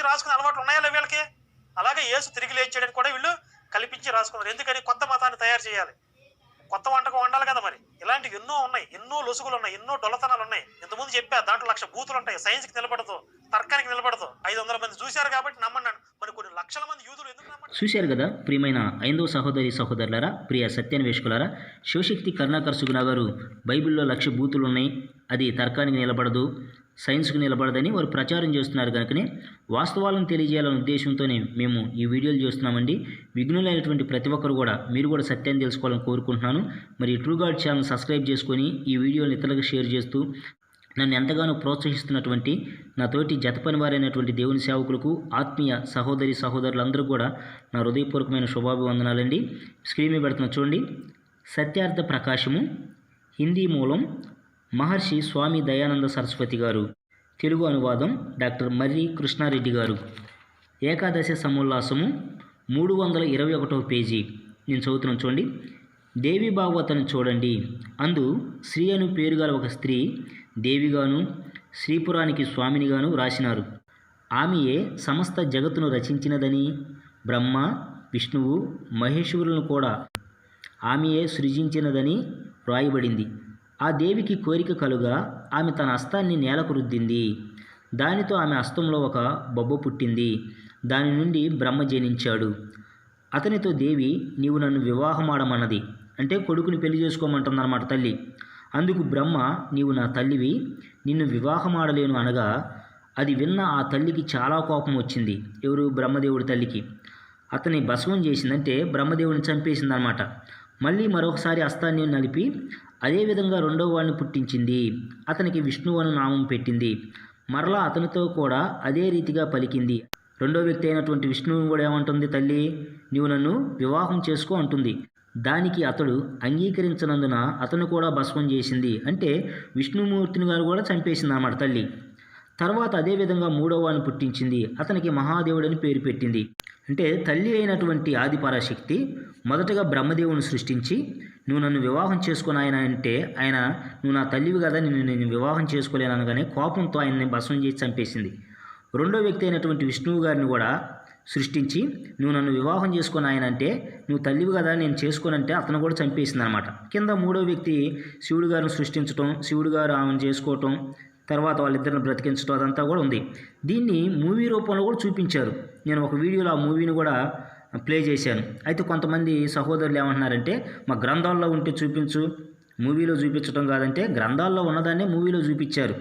కల్పించి రాసుకునే అలవాట్లు ఉన్నాయా వీళ్ళకి? అలాగే ఏసు తిరిగి లేచేయడానికి కూడా వీళ్ళు కల్పించి రాసుకున్నారు. ఎందుకని? కొత్త మతాన్ని తయారు చేయాలి. కొత్త వంటకం వండాలి కదా మరి. ఇలాంటివి ఎన్నో ఉన్నాయి. ఎన్నో లొసుగులు ఉన్నాయి. ఎన్నో డొలతనాలు ఉన్నాయి. ఇంతకుముందు చెప్పా దాంట్లో లక్ష బూతులు ఉంటాయి. సైన్స్కి నిలబడదు. తర్కానికి నిలబడదు. ఐదు వందల మంది చూశారు కాబట్టి నమ్మన్నాడు మరి కొన్ని లక్షల మంది యూదులు ఎందుకు చూశారు కదా ప్రియమైన ఐదో సహోదరి సహోదరులారా ప్రియ సత్యాన్వేషకులారా శివశక్తి కరుణాకర్ సుగుణ గారు బైబిల్లో లక్ష బూతులు ఉన్నాయి. అది తర్కానికి నిలబడదు. సైన్స్కు నిలబడదని వారు ప్రచారం చేస్తున్నారు కనుకనే వాస్తవాలను తెలియజేయాలనే ఉద్దేశంతోనే మేము ఈ వీడియోలు చేస్తున్నామండి. విఘ్నులైనటువంటి ప్రతి ఒక్కరు కూడా మీరు కూడా సత్యాన్ని తెలుసుకోవాలని కోరుకుంటున్నాను. మరి ట్రూ గాడ్ ఛానల్ సబ్స్క్రైబ్ చేసుకొని ఈ వీడియోని ఇతరులకు షేర్ చేస్తూ నన్ను ఎంతగానో ప్రోత్సహిస్తున్నటువంటి నా తోటి జతపని వారైనటువంటి దేవుని సేవకులకు ఆత్మీయ సహోదరి సహోదరులందరూ కూడా నా హృదయపూర్వకమైన శుభాభివందనాలండి. స్క్రీన్ మీద పెడుతున్న చూడండి. సత్యార్థ ప్రకాశము హిందీ మూలం మహర్షి స్వామి దయానంద సరస్వతి గారు. తెలుగు అనువాదం డాక్టర్ మర్రి కృష్ణారెడ్డి గారు. ఏకాదశి సమోల్లాసము మూడు వందల ఇరవై ఒకటవ పేజీ. నేను చదువుతున్నాను చూడండి. దేవి భాగవతను చూడండి. అందు శ్రీ అను పేరు గల ఒక స్త్రీ దేవిగాను శ్రీపురానికి స్వామినిగాను రాసినారు. ఆమెయే సమస్త జగత్తును రచించినదని బ్రహ్మ విష్ణువు మహేశ్వరులను కూడా ఆమెయే సృజించినదని వ్రాయబడింది ఆ దేవికి కోరిక కలుగా ఆమె తన హస్తాన్ని నేలకు రుద్దింది. దానితో ఆమె హస్తంలో ఒక బొబ్బ పుట్టింది. దాని నుండి బ్రహ్మ జనించాడు. అతనితో దేవి నీవు నన్ను వివాహమాడమన్నది. అంటే కొడుకుని పెళ్ళి చేసుకోమంటుందన్నమాట తల్లి. అందుకు బ్రహ్మ నీవు నా తల్లివి నిన్ను వివాహమాడలేను అనగా అది విన్న ఆ తల్లికి చాలా కోపం వచ్చింది. ఎవరు? బ్రహ్మదేవుడి తల్లికి. అతని భస్మం చేసిందంటే బ్రహ్మదేవుని చంపేసిందనమాట మళ్ళీ మరొకసారి హస్తాన్ని నలిపి అదేవిధంగా రెండవ వాడిని పుట్టించింది. అతనికి విష్ణువు అను నామం పెట్టింది. మరలా అతనితో కూడా అదే రీతిగా పలికింది. రెండో వ్యక్తి అయినటువంటి విష్ణువు కూడా ఏమంటుంది తల్లి? నీవు నన్ను వివాహం చేసుకో అంటుంది. దానికి అతడు అంగీకరించనందున అతను కూడా భస్మం చేసింది. అంటే విష్ణుమూర్తిని గారు కూడా చంపేసింది అన్నమాట తల్లి. తర్వాత అదేవిధంగా మూడవ వాడిని పుట్టించింది. అతనికి మహాదేవుడని పేరు పెట్టింది. అంటే తల్లి అయినటువంటి ఆది పరాశక్తి మొదటగా బ్రహ్మదేవుని సృష్టించి నువ్వు నన్ను వివాహం చేసుకుని ఆయన అంటే ఆయన నువ్వు నా తల్లివి కదా నిన్ను నేను వివాహం చేసుకోలేను అనగానే కోపంతో ఆయన్ని భస్మం చేసి చంపేసింది. రెండో వ్యక్తి అయినటువంటి విష్ణువు గారిని కూడా సృష్టించి నువ్వు నన్ను వివాహం చేసుకుని ఆయన అంటే నువ్వు తల్లివి కదా నేను చేసుకోనంటే అతను కూడా చంపేసింది అనమాట కింద మూడో వ్యక్తి శివుడు గారిని సృష్టించటం శివుడు గారు ఆమెను చేసుకోవటం తర్వాత వాళ్ళిద్దరిని బ్రతికించడం అదంతా కూడా ఉంది. దీన్ని మూవీ రూపంలో కూడా చూపించారు. నేను ఒక వీడియోలో ఆ మూవీని కూడా ప్లే చేశాను. అయితే కొంతమంది సహోదరులు ఏమంటున్నారంటే మా గ్రంథాల్లో ఉంటే చూపించు మూవీలో చూపించడం కాదంటే గ్రంథాల్లో ఉన్నదాన్నే మూవీలో చూపించారు.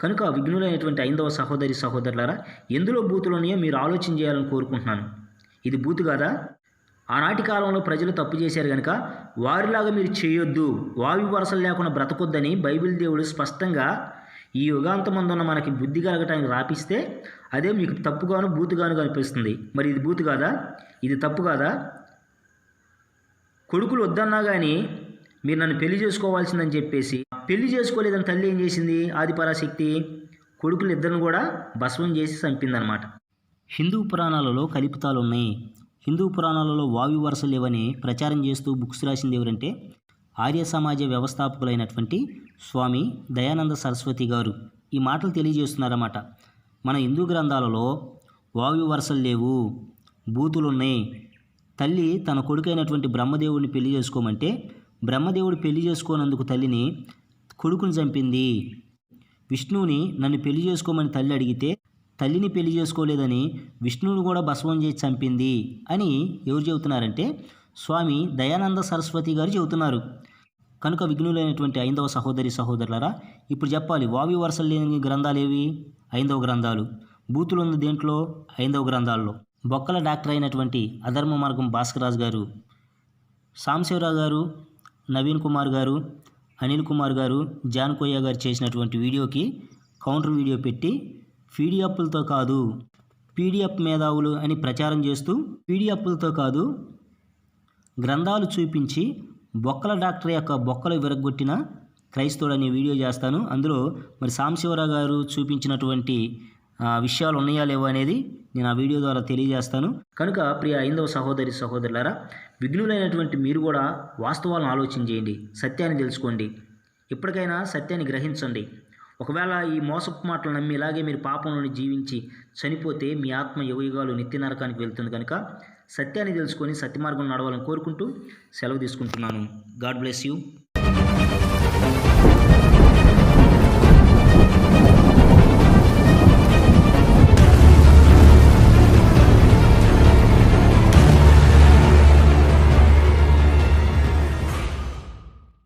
కనుక విఘ్నులైనటువంటి ఐదవ సహోదరి సహోదరులారా ఎందులో బూతులు మీరు ఆలోచన చేయాలని కోరుకుంటున్నాను. ఇది బూతు కాదా? ఆనాటి కాలంలో ప్రజలు తప్పు చేశారు కనుక వారిలాగా మీరు చేయొద్దు వావి వరసలు లేకుండా బ్రతకొద్దని బైబిల్ దేవుడు స్పష్టంగా ఈ యుగాంతమందున్న మనకి బుద్ధి కలగటానికి రాపిస్తే అదే మీకు తప్పుగాను బూతుగాను కనిపిస్తుంది మరి ఇది బూతు కాదా? ఇది తప్పు కాదా? కొడుకులు వద్దన్నా కానీ మీరు నన్ను పెళ్ళి చేసుకోవాల్సిందని చెప్పేసి పెళ్ళి చేసుకోలేదని తల్లి ఏం చేసింది? ఆదిపరాశక్తి కొడుకులు ఇద్దరిని కూడా భస్మం చేసి చంపిందనమాట హిందూ పురాణాలలో కల్పితాలు ఉన్నాయి హిందూ పురాణాలలో వావి వరుసలు లేవని ప్రచారం చేస్తూ బుక్స్ రాసింది ఎవరంటే ఆర్య సమాజ వ్యవస్థాపకులైనటువంటి స్వామి దయానంద సరస్వతి గారు ఈ మాటలు తెలియజేస్తున్నారన్నమాట. మన హిందూ గ్రంథాలలో వాయు వరుసలు లేవు బూతులున్నాయి. తల్లి తన కొడుకైనటువంటి బ్రహ్మదేవుడిని పెళ్ళి చేసుకోమంటే బ్రహ్మదేవుడు పెళ్ళి చేసుకోనందుకు తల్లిని కొడుకుని చంపింది. విష్ణువుని నన్ను పెళ్ళి చేసుకోమని తల్లి అడిగితే తల్లిని పెళ్ళి చేసుకోలేదని విష్ణువుని కూడా భస్మం చేసి చంపింది అని ఎవరు చెబుతున్నారంటే స్వామి దయానంద సరస్వతి గారు చెబుతున్నారు. కనుక విఘ్నులైనటువంటి ఐదవ సహోదరి సహోదరులరా ఇప్పుడు చెప్పాలి వావి వరుసలు లేని గ్రంథాలు ఏవి? ఐదవ గ్రంథాలు. బూతులు ఉంది దేంట్లో? ఐదవ గ్రంథాల్లో. బొక్కల డాక్టర్ అయినటువంటి అధర్మ మార్గం భాస్కరాజు గారు సాంశివరావు గారు నవీన్ కుమార్ గారు అనిల్ కుమార్ గారు జాన్ కోయ్య గారు చేసినటువంటి వీడియోకి కౌంటర్ వీడియో పెట్టి పీడిఎఫ్లతో కాదు పీడిఎఫ్ మేధావులు అని ప్రచారం చేస్తూ పీడిఎఫ్లతో కాదు గ్రంథాలు చూపించి బొక్కల డాక్టర్ యొక్క బొక్కలు విరగొట్టిన క్రైస్తవుడు అనే వీడియో చేస్తాను. అందులో మరి సాంశివరావు గారు చూపించినటువంటి విషయాలు ఉన్నాయా లేవా అనేది నేను ఆ వీడియో ద్వారా తెలియజేస్తాను. కనుక ప్రియ ఐందవ సహోదరి సహోదరులారా విఘ్నులైనటువంటి మీరు కూడా వాస్తవాలను ఆలోచన చేయండి సత్యాన్ని తెలుసుకోండి. ఇప్పటికైనా సత్యాన్ని గ్రహించండి. ఒకవేళ ఈ మోసపు మాటలు నమ్మి ఇలాగే మీరు పాపంలోని జీవించి చనిపోతే మీ ఆత్మ యుగయుగాలు నిత్య నరకానికి వెళ్తుంది కనుక సత్యాన్ని తెలుసుకొని సత్య మార్గం నడవాలని కోరుకుంటూ సెలవు తీసుకుంటున్నాను. God bless you.